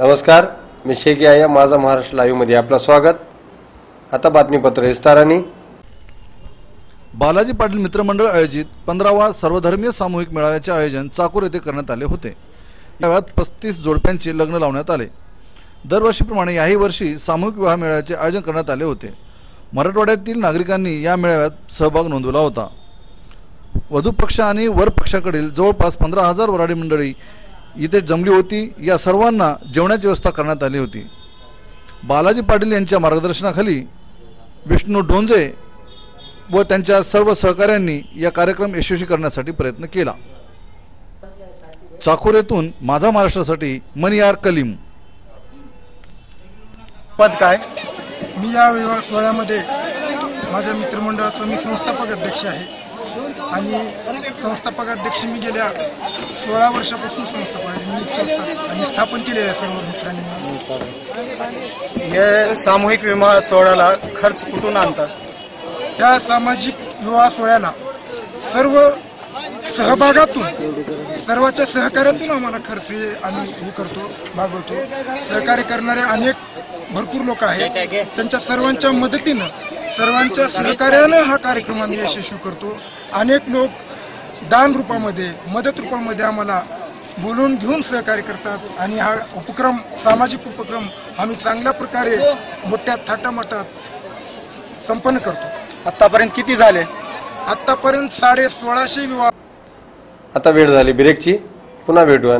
नमस्कार मी शेख या माझा महाराष्ट्र लाईव्हमध्ये आपलं स्वागत. आता बातमीपत्र विस्ताराने. बालाजी पाटील मित्रमंडळ आयोजित पंधरावा सर्वधर्मीय सामूहिक मेळाव्याचे आयोजन चाकूर येथे करण्यात आले होते. मेळाव्यात पस्तीस जोडप्यांचे लग्न लावण्यात आले. दरवर्षीप्रमाणे याही वर्षी सामूहिक विवाह मेळाव्याचे आयोजन करण्यात आले होते. मराठवाड्यातील नागरिकांनी या मेळाव्यात सहभाग नोंदवला होता. वधू पक्ष आणि वर पक्षाकडील जवळपास पंधरा हजार वराडी मंडळी इथे जमली होती या सर्वांना जेवणाची व्यवस्था करण्यात आली होती. बालाजी पाटील यांच्या मार्गदर्शनाखाली विष्णू डोंजे व त्यांच्या सर्व सहकाऱ्यांनी या कार्यक्रम यशस्वी करण्यासाठी प्रयत्न केला. चाकूर येथून माझा महाराष्ट्रासाठी मनियार कलीम. पद काय? मी या विवाह सोहळ्यामध्ये माझ्या मित्रमंडळाचा मी संस्थापक अध्यक्ष आहे. आणि संस्थापक अध्यक्ष मी गेल्या सोळा वर्षापासून संस्थापक मी संस्था आणि स्थापन केले आहे सर्व मित्रांनी. हे सामूहिक विवाह सोहळ्याला खर्च कुठून आणतात? त्या सामाजिक विवाह सोहळ्याला सर्व सहभागातून सर्वांच्या सहकार्यातून आम्हाला खर्च हे आम्ही हे करतो भागवतो सहकार्य करणारे अनेक भरपूर लोक आहेत. त्यांच्या सर्वांच्या मदतीनं सर्वांच्या सहकार्यानं हा कार्यक्रम आम्ही यशस्वी करतो. अनेक लोक दान रूपामध्ये मदत रूपामध्ये आम्हाला बोलून घेऊन सहकार्य करतात आणि हा उपक्रम सामाजिक उपक्रम आम्ही चांगल्या प्रकारे मोठ्या थाटामाटात संपन्न करतो. आतापर्यंत किती झाले? आतापर्यंत साडे सोळाशे विवाह आता वेळ झाली ब्रेकची. पुन्हा भेटूया.